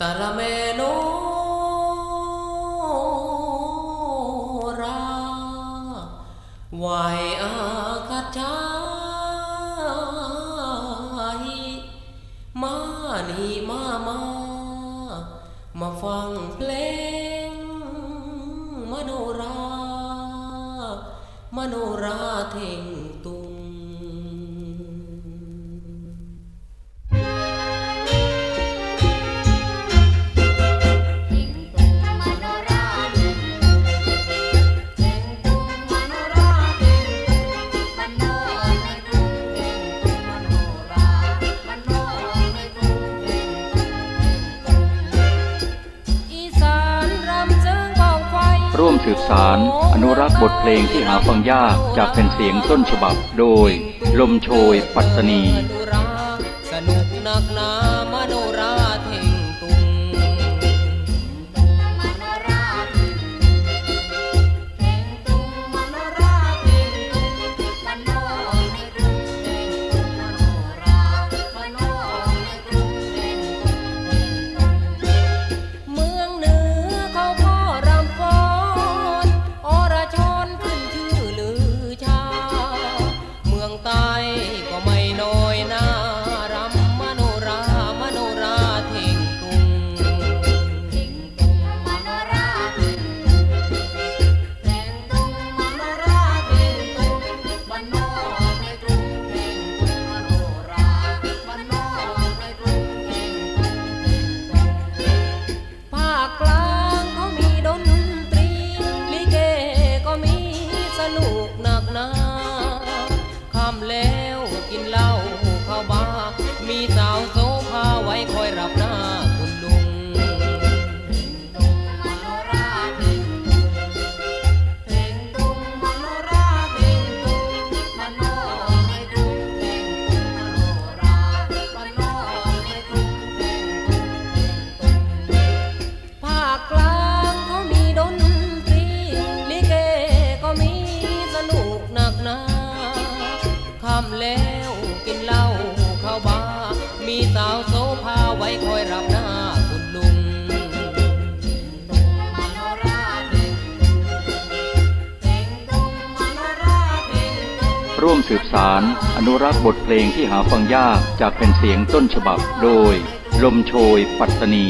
ตาละเมโนราไหวอาคาจายมานีมามา มาฟังเพลง มโนรามโนราเทง ร่วมสืบสาร อนุรักษ์บทเพลงที่หาฟังยากจากเป็นเสียงต้นฉบับโดย ลมโชยปัตตานี สนุกนักนามโน ลูกหนักหนาคำเล ร่วมสืบสารอนุรักษ์บทเพลงที่หาฟังยากจากแผ่นเสียงต้นฉบับโดย ลมโชยปัตตนี